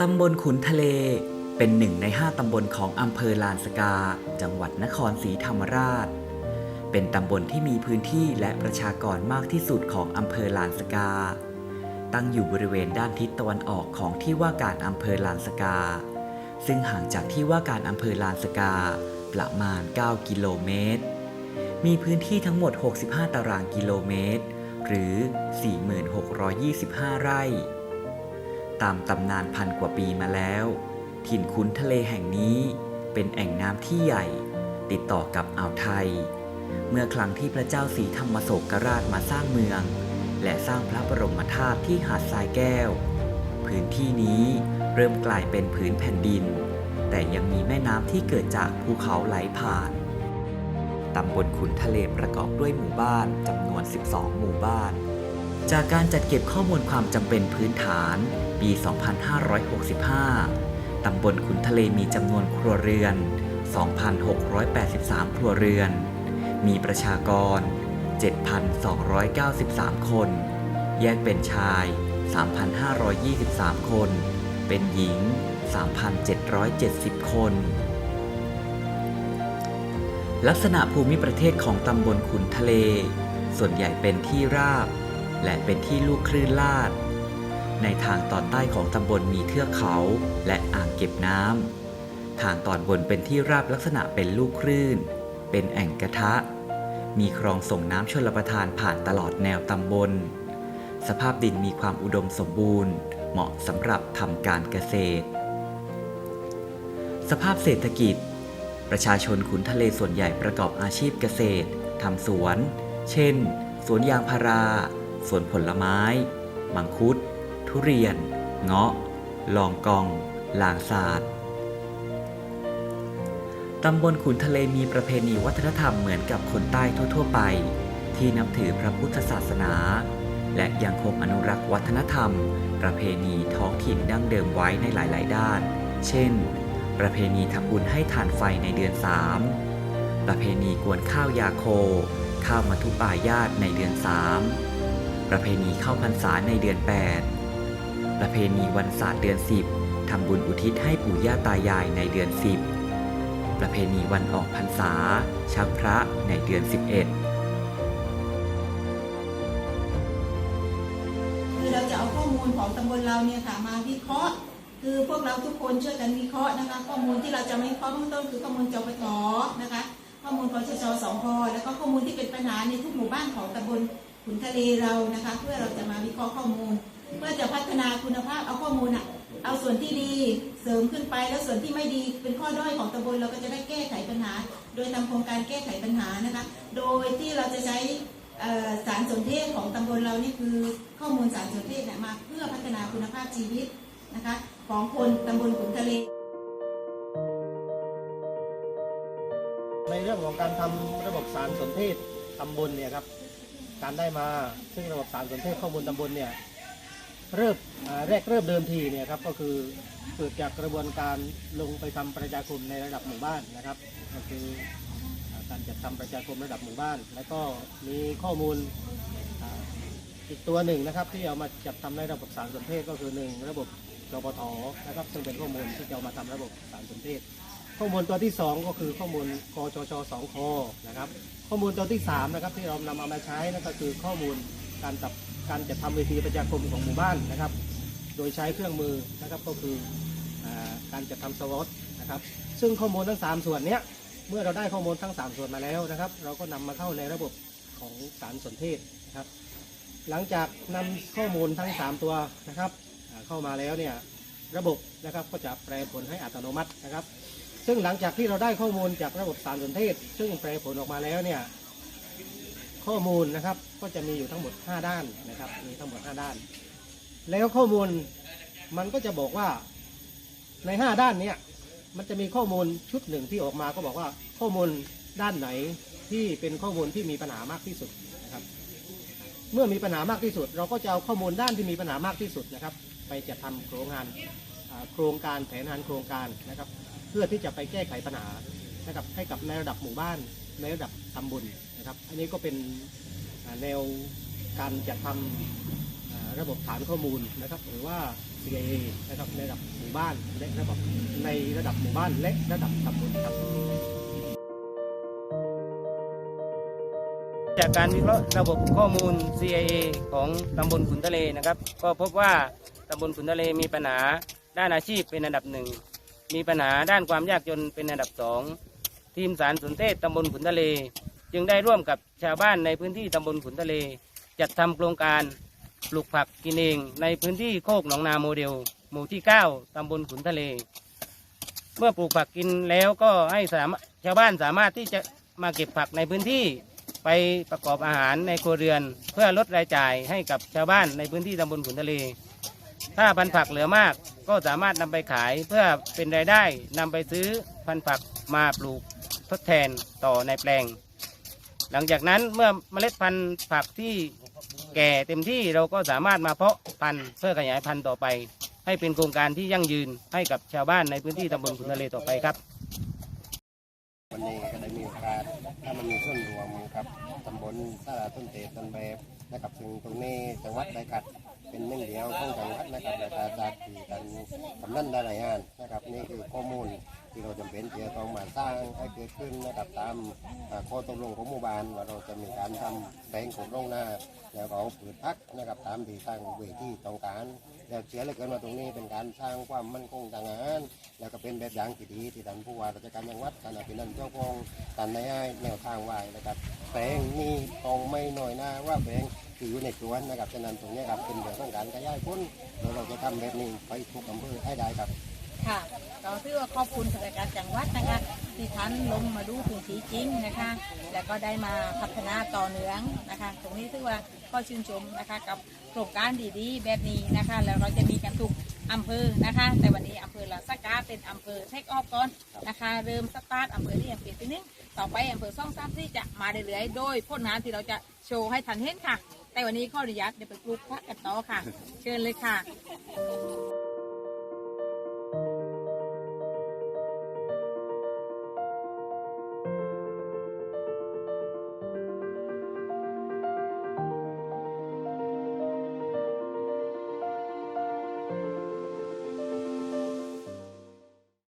ตำบลขุนทะเล เป็นหนึ่งในห้าตำบลของอำเภอลานสกา จังหวัดนครศรีธรรมราช เป็นตำบลที่มีพื้นที่และประชากรมากที่สุดของอำเภอลานสกา ตั้งอยู่บริเวณด้านทิศตะวันออกของที่ว่าการอำเภอลานสกา ซึ่งห่างจากที่ว่าการอำเภอลานสกา ประมาณ 9 กิโลเมตร มีพื้นที่ทั้งหมด 65 ตารางกิโลเมตร หรือ 4625 ไร่ ตามตำนานพันกว่าปีมาแล้ว ถิ่นคุ้นทะเลแห่งนี้เป็นแอ่งน้ำที่ใหญ่ ติดต่อกับอ่าวไทย เมื่อครั้งที่พระเจ้าศรีธรรมโศกราชมาสร้างเมือง และสร้างพระบรมธาตุที่หาดทรายแก้ว พื้นที่นี้เริ่มกลายเป็นผืนแผ่นดิน แต่ยังมีแม่น้ำที่เกิดจากภูเขาไหลผ่านตำบลขุนทะเลประกอบด้วยหมู่บ้านจำนวน 12 หมู่บ้าน จากการจัดเก็บข้อมูลความจำเป็นพื้นฐาน ปี 2565 ตำบลขุนทะเลมีจำนวนครัวเรือน 2,683 ครัวเรือน มีประชากร 7,293 คน แยกเป็นชาย 3,523 คน เป็นหญิง 3,770 คน ลักษณะภูมิประเทศของตำบลขุนทะเล ส่วนใหญ่เป็นที่ราบ และเป็นที่ลูกคลื่นลาด ในทางตอนใต้ของตำบลมีเทือกเขาและอ่างเก็บน้ำ ทางตอนบนเป็นที่ราบลักษณะเป็นลูกคลื่น เป็นแอ่งกระทะ มีคลองส่งน้ำชลประทานผ่านตลอดแนวตำบล สภาพดินมีความอุดมสมบูรณ์ เหมาะสำหรับทำการเกษตร สภาพเศรษฐกิจ ประชาชนขุนทะเลส่วนใหญ่ประกอบอาชีพเกษตรทำสวน เช่น สวนยางพารา สวนผลไม้ มังคุด ทุเรียน เงาะ ลองกองลางสาดตำบลขุนทะเลมีประเพณีวัฒนธรรมเหมือนกับคนใต้ทั่ว ๆ ไป ที่นับถือพระพุทธศาสนา และยังคงอนุรักษ์วัฒนธรรม ประเพณีท้องถิ่นดั้งเดิมไว้ในหลาย ๆ ด้าน เช่น ประเพณีทำบุญให้ทานไฟในเดือน 3 ประเพณีกวนข้าวยาโค ข้าวมัทุปายาตในเดือน 3 ประเพณีเข้าพรรษาในเดือน 8 ประเพณีวันศาสตร์เดือน 10 ทำบุญอุทิศให้ปู่ย่าตายายในเดือน 10 ประเพณีวันออกพรรษา ชักพระในเดือน 11คือเราจะเอาข้อมูลของตำบลเราเนี่ยค่ะมาวิเคราะห์ คือพวกเราทุกคนช่วยกันวิเคราะห์นะคะ ข้อมูลที่เราจะไม่วิเคราะห์เบื้องต้นคือข้อมูลจปทนะคะ ข้อมูลกชชสองพแล้วก็ข้อมูลที่เป็นปัญหาในทุกหมู่บ้านของตำบล ขุนทะเลเรานะคะ เพื่อเราจะมาวิเคราะห์ข้อมูล เพื่อจะพัฒนาคุณภาพเอาข้อมูลอะเอาส่วนที่ดีเสริมขึ้นไปแล้วส่วนที่ไม่ดีเป็นข้อด้อยของตำบลเราก็จะได้แก้ไขปัญหา โดยทำโครงการแก้ไขปัญหานะคะ โดยที่เราจะใช้สารสนเทศของตำบลเรานี่คือข้อมูลสารสนเทศเนี่ยมาเพื่อพัฒนาคุณภาพชีวิตนะคะ ของคนตำบลขุนทะเล ในเรื่องของการทำระบบสารสนเทศตำบลเนี่ยครับ การได้มา ซึ่งระบบสารสนเทศข้อมูลตำบลเนี่ยเริ่มแรกเริ่มเดิมทีเนี่ยครับก็คือเกิดจากกระบวนการลงไปทำประชาคมในระดับหมู่บ้านนะครับก็คือการจัดทำประชาคมระดับหมู่บ้าน แล้วก็มีข้อมูลอีกตัวหนึ่งนะครับ ที่เอามาจัดทำในระบบสารสนเทศก็คือหนึ่งระบบจปทนะครับซึ่งเป็นข้อมูลที่จะเอามาทำระบบสารสนเทศ ข้อมูลตัวที่ 2 ก็คือข้อมูลกชชสองคนะครับ ข้อมูลตัวที่3นะครับที่เรานำเอามาใช้นั่นก็คือข้อมูลการจับการจัดทำเวทีประชาคมของหมู่บ้านนะครับ โดยใช้เครื่องมือนะครับก็คือการจัดทำสวอตนะครับ ซึ่งข้อมูลทั้ง 3 ส่วนเนี้ยเมื่อเราได้ข้อมูลทั้ง 3 ส่วนมาแล้วนะครับ เราก็นำมาเข้าในระบบของสารสนเทศนะครับ หลังจากนำข้อมูลทั้ง 3 ตัวนะครับ เข้ามาแล้วเนี่ยระบบนะครับก็จะแปลผลให้อัตโนมัตินะครับ ซึ่งหลังจากที่เราได้ข้อมูลจากระบบสารสนเทศ ซึ่งแปลผลออกมาแล้วเนี่ยข้อมูลนะครับก็จะมีอยู่ทั้งหมด 5 ด้านนะครับมีทั้งหมด 5 ด้าน แล้วข้อมูลมันก็จะบอกว่าใน 5 ด้านเนี้ยมันจะมีข้อมูลชุดหนึ่งที่ออกมาก็บอกว่าข้อมูลด้านไหนที่เป็นข้อมูลที่มีปัญหามากที่สุดนะครับเมื่อมีปัญหามากที่สุด เราก็จะเอาข้อมูลด้านที่มีปัญหามากที่สุดนะครับ ไปจัดทำโครงงานโครงการแผนงานโครงการนะครับ เพื่อที่จะไปแก้ไขปัญหานะครับให้กับในระดับหมู่บ้านในระดับตำบลนะครับ อันนี้ก็เป็นแนวการจัดทำอ่าระบบฐานข้อมูลนะครับ หรือว่า CIA นะครับในระดับหมู่บ้านและระดับในระดับหมู่บ้านและระดับตำบลครับจากการวิเคราะห์ระบบข้อมูล CIA ของตำบลขุนทะเลนะครับ ก็พบว่าตำบลขุนทะเลมีปัญหาด้านอาชีพเป็นอันดับหนึ่ง มีปัญหาด้านความยากจนเป็นอันดับสองทีมสารสนเทศตำบลขุนทะเล จึงได้ร่วมกับชาวบ้านในพื้นที่ตำบลขุนทะเล จัดทำโครงการปลูกผักกินเองในพื้นที่โคกหนองนาโมเดล หมู่ที่ 9ตำบลขุนทะเล เมื่อปลูกผักกินแล้วก็ให้สามารถชาวบ้านสามารถที่จะมาเก็บผักในพื้นที่ไปประกอบอาหารในครัวเรือน เพื่อลดรายจ่ายให้กับชาวบ้านในพื้นที่ตำบลขุนทะเล ถ้าพันธุ์ผักเหลือมาก ก็สามารถนำไปขายเพื่อเป็นรายได้นำไปซื้อพันธุ์ผักมาปลูกทดแทนต่อในแปลง หลังจากนั้นเมื่อเมล็ดพันธุ์ผักที่แก่เต็มที่เราก็สามารถมาเพาะพันธุ์เพื่อขยายพันธุ์ต่อไป ให้เป็นโครงการที่ยั่งยืนให้กับชาวบ้านในพื้นที่ตำบลขุนทะเลต่อไปครับวันนี้ก็ได้มีโอกาสถ้ามันมีส่วนรวมกับตำบลสาราต้นเตตันแบบนะครับซึ่งตรงนี้จังหวัดได้กัด เป็นหนึ่งเดียวของจังหวัดนะครับและการจัดที่กันกำนันได้หลายงานนะครับนี่คือข้อมูลที่เราจำเป็นที่จะต้องมาสร้างให้เกิดขึ้นนะครับตามข้อตกลงของหมู่บ้านว่าเราจะมีการทำแปลงของโรงนาแล้วก็เอาผืนพักนะครับตามที่ทางเวทีต้องการแล้วเชื่อเหลือเกินว่าตรงนี้เป็นการสร้างความมั่นคงทางอาหารแล้วก็เป็นแบบอย่างที่ดีที่ท่านผู้ว่าราชการจังหวัดท่านอภินันท์เจ้าพงท่านในให้แนวทางไว้นะครับแปลงนี้ตรงไม่น้อยหน้าว่าแปลง ที่อยู่ในสวนนะครับฉะนั้นตรงนี้ครับเป็นเรื่องของการขยายผลแล้วเราจะทำแบบนี้ไปทุกอำเภอให้ได้ครับ ค่ะเราถือว่าขอบคุณสถานการจังหวัดนะคะที่ท่านลงมาดูพื้นที่จริงนะคะ แล้วก็ได้มาพัฒนาต่อเนื่องนะคะ ตรงนี้ถือว่าก็ชื่นชมนะคะ กับโครงการดีๆ แบบนี้นะคะ แล้วเราจะมีกันทุกอำเภอนะคะ แต่วันนี้อำเภอลาสกาเป็นอำเภอเทคออฟก่อนนะคะ เริ่มสตาร์ทอำเภอที่ยังเปลี่ยนไปนึงต่อไปอำเภอซ่องซับที่จะมาเรื่อยๆโดยผลงานที่เราจะโชว์ให้ทันเห็นค่ะ แต่วันนี้ข้ออนุญาตเดี๋ยวไปปลูกพักกันต่อค่ะ เชิญเลยค่ะ